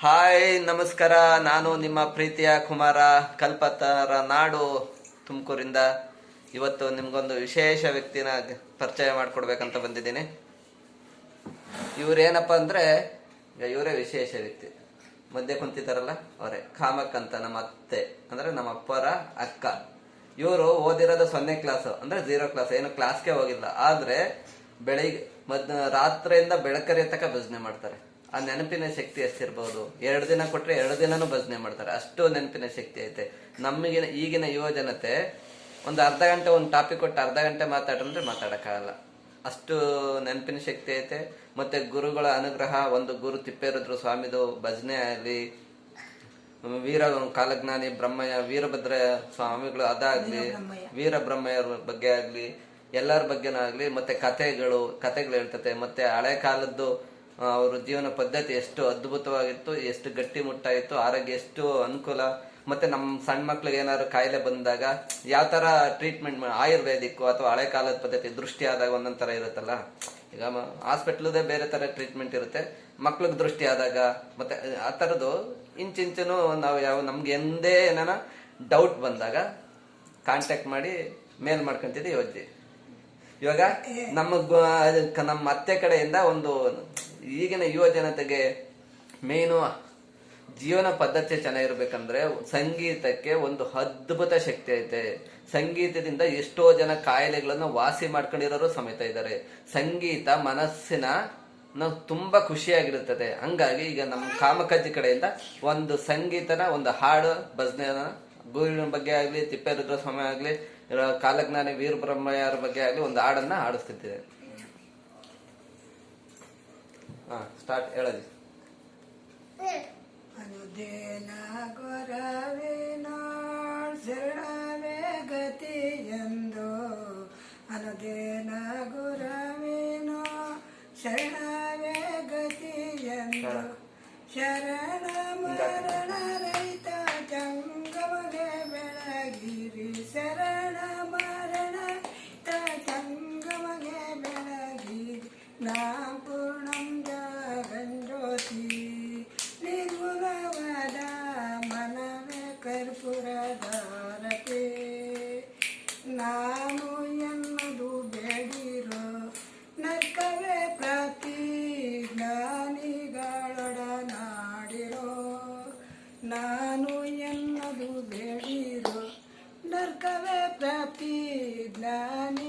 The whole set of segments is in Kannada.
ಹಾಯ್, ನಮಸ್ಕಾರ. ನಾನು ನಿಮ್ಮ ಪ್ರೀತಿಯ ಕುಮಾರ ಕಲ್ಪತರ ನಾಡು ತುಮಕೂರಿಂದ. ಇವತ್ತು ನಿಮ್ಗೊಂದು ವಿಶೇಷ ವ್ಯಕ್ತಿನ ಪರಿಚಯ ಮಾಡ್ಕೊಡ್ಬೇಕಂತ ಬಂದಿದ್ದೀನಿ. ಇವ್ರೇನಪ್ಪ ಅಂದ್ರೆ ಇವರೇ ವಿಶೇಷ ವ್ಯಕ್ತಿ. ಮಧ್ಯೆ ಕುಂತಿದ್ದಾರಲ್ಲ, ಅವರೇ. ಕಾಮಕ್ ಅಂತ ನಮ್ಮ ಅತ್ತೆ, ಅಂದ್ರೆ ನಮ್ಮ ಅಪ್ಪರ ಅಕ್ಕ. ಇವರು ಓದಿರೋದು ಸೊನ್ನೆ ಕ್ಲಾಸ್ ಅಂದ್ರೆ ಝೀರೋ ಕ್ಲಾಸ್ ಏನು ಕ್ಲಾಸ್ಗೆ ಹೋಗಿಲ್ಲ. ಆದ್ರೆ ಬೆಳಿಗ್ಗೆ ಮದ್ ರಾತ್ರಿಯಿಂದ ಬೆಳಕರಿಯ ತಕ ಭಜನೆ ಮಾಡ್ತಾರೆ. ಆ ನೆನಪಿನ ಶಕ್ತಿ ಎಷ್ಟಿರ್ಬೋದು? ಎರಡು ದಿನ ಕೊಟ್ರೆ ಎರಡು ದಿನನೂ ಭಜನೆ ಮಾಡ್ತಾರೆ. ಅಷ್ಟು ನೆನಪಿನ ಶಕ್ತಿ ಐತೆ. ನಮಗಿನ ಈಗಿನ ಯುವ ಜನತೆ ಒಂದು ಅರ್ಧ ಗಂಟೆ ಒಂದು ಟಾಪಿಕ್ ಕೊಟ್ಟು ಅರ್ಧ ಗಂಟೆ ಮಾತಾಡ್ರಂದ್ರೆ ಮಾತಾಡೋಕ್ಕಾಗಲ್ಲ. ಅಷ್ಟು ನೆನಪಿನ ಶಕ್ತಿ ಐತೆ. ಮತ್ತೆ ಗುರುಗಳ ಅನುಗ್ರಹ ಒಂದು ಗುರು ತಿಪ್ಪೇರುದ್ರ ಸ್ವಾಮಿದು ಭಜನೆ ಆಗಲಿ ವೀರ ಕಾಲಜ್ಞಾನಿ ಬ್ರಹ್ಮಯ್ಯ ವೀರಭದ್ರ ಸ್ವಾಮಿಗಳು ಅದಾಗ್ಲಿ ವೀರ ಬ್ರಹ್ಮಯ್ಯರ ಬಗ್ಗೆ ಆಗ್ಲಿ ಎಲ್ಲರ ಬಗ್ಗೆನೂ ಆಗ್ಲಿ ಮತ್ತೆ ಕಥೆಗಳು ಕಥೆಗಳು ಹೇಳ್ತತೆ. ಮತ್ತೆ ಹಳೆ ಕಾಲದ್ದು ಅವ್ರ ಜೀವನ ಪದ್ಧತಿ ಎಷ್ಟು ಅದ್ಭುತವಾಗಿತ್ತು ಎಷ್ಟು ಗಟ್ಟಿ ಮುಟ್ಟಾಗಿತ್ತು ಆರೋಗ್ಯ ಎಷ್ಟು ಅನುಕೂಲ ಮತ್ತೆ ನಮ್ಮ ಸಣ್ಣ ಮಕ್ಳಿಗೆ ಏನಾದ್ರು ಕಾಯಿಲೆ ಬಂದಾಗ ಯಾವ ತರ ಟ್ರೀಟ್ಮೆಂಟ್ ಆಯುರ್ವೇದಿಕ್ ಅಥವಾ ಹಳೆ ಕಾಲದ ಪದ್ಧತಿ ದೃಷ್ಟಿ ಆದಾಗ ಒಂದೊಂದ್ ತರ ಇರುತ್ತಲ್ಲ? ಈಗ ಹಾಸ್ಪಿಟ್ಲದೇ ಬೇರೆ ತರ ಟ್ರೀಟ್ಮೆಂಟ್ ಇರುತ್ತೆ. ಮಕ್ಳಿಗೆ ದೃಷ್ಟಿ ಆದಾಗ ಮತ್ತೆ ಆ ಥರದ್ದು ಇಂಚಿಂಚನು ನಾವು ಯಾವ ನಮ್ಗೆ ಎಂದೇ ಏನಾರ ಡೌಟ್ ಬಂದಾಗ ಕಾಂಟ್ಯಾಕ್ಟ್ ಮಾಡಿ ಮೇಲ್ ಮಾಡ್ಕೊಂತಿದ್ದೆ ಯೋಜಿ ಇವಾಗ ನಮ್ಮ ನಮ್ಮ ಅತ್ತೆ ಕಡೆಯಿಂದ ಒಂದು ಈಗಿನ ಯುವ ಜನತೆಗೆ ಮೇನು ಜೀವನ ಪದ್ಧತಿ ಚೆನ್ನಾಗಿರ್ಬೇಕಂದ್ರೆ ಸಂಗೀತಕ್ಕೆ ಒಂದು ಅದ್ಭುತ ಶಕ್ತಿ ಐತೆ. ಸಂಗೀತದಿಂದ ಎಷ್ಟೋ ಜನ ಕಾಯಿಲೆಗಳನ್ನು ವಾಸಿ ಮಾಡ್ಕೊಂಡಿರೋರು ಸಮೇತ ಇದ್ದಾರೆ. ಸಂಗೀತ ಮನಸ್ಸಿನ ನಾವು ತುಂಬಾ ಖುಷಿಯಾಗಿರುತ್ತದೆ. ಹಂಗಾಗಿ ಈಗ ನಮ್ಮ ಕಾಮಕಜ್ಜಿ ಕಡೆಯಿಂದ ಒಂದು ಸಂಗೀತನ, ಒಂದು ಹಾಡು ಭಜನೆನ ಗುರುವಿನ ಬಗ್ಗೆ ಆಗ್ಲಿ ತಿಪ್ಪೇರುದ್ರ ಸ್ವಾಮಿ ಆಗ್ಲಿ, ಕಾಲಜ್ಞಾನಿ ವೀರಬ್ರಹ್ಮಯ್ಯರ ಬಗ್ಗೆ ಆಗ್ಲಿ ಒಂದು ಹಾಡನ್ನ ಹಾಡಿಸ್ತಿದ್ದೇವೆ. ಹಾ ಸ್ಟಾರ್ಟ್ ಹೇಳಿ ಅನುದೇನ ಗೊರವೇನೋ ಶರಣವೇ ಗತಿಯೆಂದು. ಅನುದೇನ ಗುರವೇನೋ ಶರಣವೇ ಎಂದು ಶರಣ ಮರಣ ರೈತ ಜಂಗಮಗೆ ಬೆಳಗಿರಿ. ಶರಣ ಮರಣ ರೈತ ಜಂಗಮಗೆ ಬೆಳಗಿರಿ. ನಾ ಪೂರ್ಣಂ ಜಗಂಜ್ಯೋತಿ ನಿರ್ಗುಣವಾದ ಮನವೇ ಕರ್ಪೂರಧಾರತೆ ನಾನು ಎನ್ನುವುದು ಬೇಡಿರೋ ನರ್ಕವೇ ಪ್ರತಿ ಜ್ಞಾನಿಗಳೊಡನಾಡಿರೋ ನಾನು ಎನ್ನದು ಬೇಡಿರೋ ನರ್ಕವೇ ಪ್ರತಿ ಜ್ಞಾನಿಗಳೊಡನಾಡಿರೋ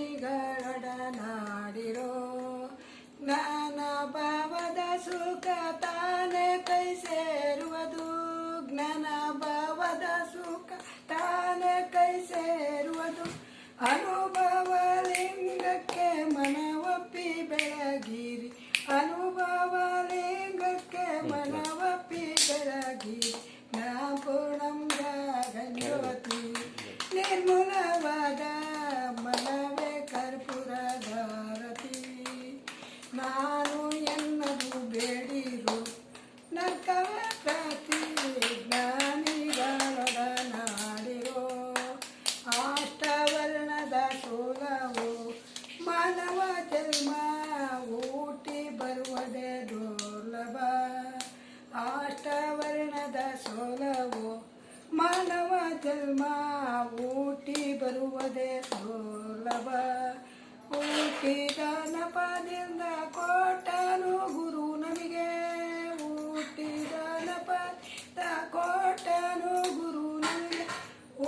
ಮಾನವ ಜನ್ಮ ಊಟಿ ಬರುವುದೇ ದುರ್ಲಭ. ಊಟಿ ನಪದಿಂದ ಕೋಟನು ಗುರು ನಮಗೆ. ಊಟಿ ಗಣಪದ ಕೋಟನು ಗುರು ನಮಗೆ.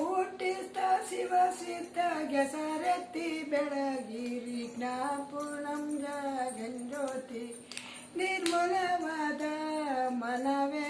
ಊಟಿಸ್ತ ಶಿವ ಸಿದ್ಧ ಗೆಸರೆತ್ತಿ ಬೆಳಗಿರಿ ಜ್ಞಾಪೂರ್ಣಂ ಜಗಂಜ್ಯೋತಿ. ನಿರ್ಮಲವಾದ ಮನವೇ